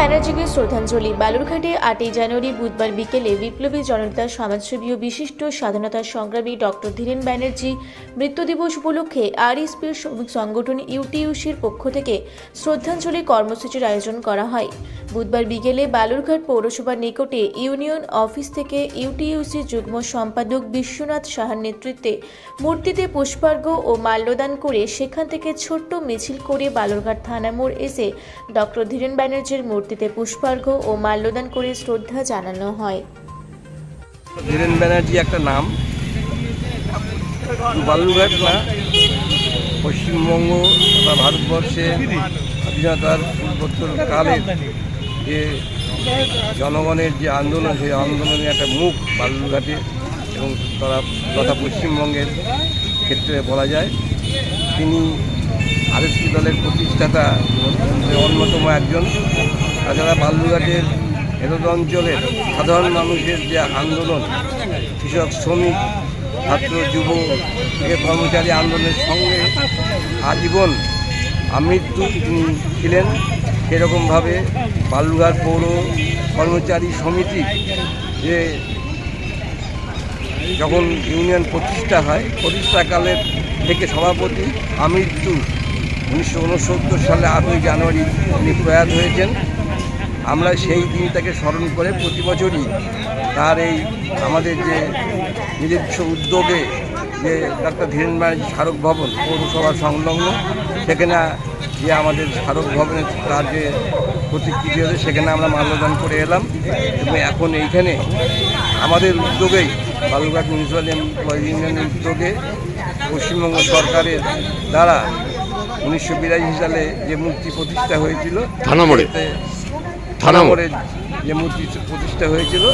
ব্যানার্জিকে শ্রদ্ধাঞ্জলি। বালুরঘাটে আটই জানুয়ারি বুধবার বিকেলে বিপ্লবী জনতা সমাজসেবী ও বিশিষ্ট স্বাধীনতা সংগ্রামী ডক্টর ধীরেন ব্যানার্জি মৃত্যু দিবস উপলক্ষে আরএসপির শ্রমিক সংগঠন ইউটিউসির পক্ষ থেকে শ্রদ্ধাঞ্জলি কর্মসূচির আয়োজন করা হয়। বুধবার বিকেলে বালুরঘাট পৌরসভার নিকটে ইউনিয়ন অফিস থেকে ইউটিইউসি যুগ্ম সম্পাদক বিশ্বনাথ সাহার নেতৃত্বে মূর্তিতে পুষ্পার্ঘ্য ও মাল্যদান করে সেখান থেকে ছোট্ট মিছিল করে বালুরঘাট থানা মোড় এসে ডক্টর ধীরেন ব্যানার্জির মূর্তিতে পুষ্পার্ঘ্য ও মাল্যদান করে শ্রদ্ধা জানানো হয়। ধীরেন ব্যানার্জি একটা নাম। শুধু বালুরঘাট না, পশ্চিমবঙ্গ বা ভারতবর্ষে স্বাধীনতার পূর্বোত্তর কালের যে জনগণের যে আন্দোলন, সেই আন্দোলনের একটা মুখ বালুরঘাটে এবং তারা তথা পশ্চিমবঙ্গের ক্ষেত্রে বলা যায়। তিনি আরএসপি দলের প্রতিষ্ঠাতা, অন্যতম একজন। তাছাড়া বালুরঘাটের এরদ অঞ্চলের সাধারণ মানুষের যে আন্দোলন, কৃষক, শ্রমিক, ছাত্র, যুব কর্মচারী আন্দোলনের সঙ্গে আজীবন আমৃত্যু ছিলেন। সেরকমভাবে বালুরঘাট পৌর কর্মচারী সমিতি যে যখন ইউনিয়ন প্রতিষ্ঠা হয়, প্রতিষ্ঠাকালের থেকে সভাপতি আমৃত্যু উনিশশো উনসত্তর সালে আটই জানুয়ারি তিনি প্রয়াত হয়েছেন। আমরা সেই দিনটাকে স্মরণ করে প্রতি বছরই তার এই আমাদের যে নিজস্ব উদ্যোগে যে ডাক্তার ধীরেন ব্যানার্জি স্মারক ভবন পৌরসভা সংলগ্ন সেখানে যে আমাদের স্মারক ভবনে তার যে প্রতিকৃতি হয়েছে সেখানে আমরা মাল্যদান করে এলাম এবং এখন এইখানে আমাদের উদ্যোগেই বালুরঘাট মিউনিসিপ্যাল এমপ্লয়ি ইউনিয়নের উদ্যোগে পশ্চিমবঙ্গ সরকারের দ্বারা উনিশশো বিরাশি সালে যে মূর্তি প্রতিষ্ঠা হয়েছিল থানা মোড়ে। থানা মোড়ে। থানামোড়ে যে মূর্তি প্রতিষ্ঠা হয়েছিল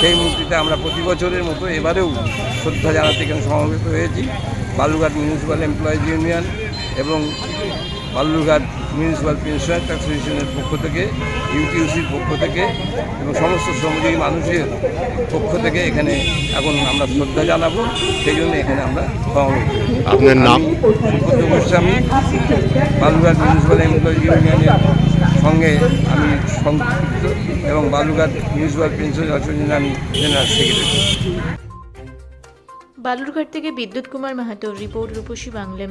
সেই মূর্তিতে আমরা প্রতি বছরের মতো এবারেও শ্রদ্ধা জানাতে এখানে সমবেত হয়েছি বালুঘাট মিউনিসিপ্যাল এমপ্লয়িজ ইউনিয়ন এবং বালুরঘাট মিউনিসিপ্যাল পেনশনার অ্যাসোসিয়েশনের পক্ষ থেকে ইউটিউসির পক্ষ থেকে এবং সমস্ত শ্রমজীবী মানুষের পক্ষ থেকে এখানে এখন আমরা শ্রদ্ধা জানাব সেই জন্য এখানে আমরা আপনার নাম গোস্বামী বালুরঘাট মিউনিসিপ্যাল এমপ্লয়ি ইউনিয়নের সঙ্গে আমি সংক্ষিপ্ত এবং বালুরঘাট মিউনিসিপ্যাল পেনশন অ্যাসোসিয়েশনের আমি জেনারেল সেক্রেটারি। বালুরঘাট থেকে বিদ্যুৎ কুমার মাহাতোর রিপোর্ট রূপসী বাংলা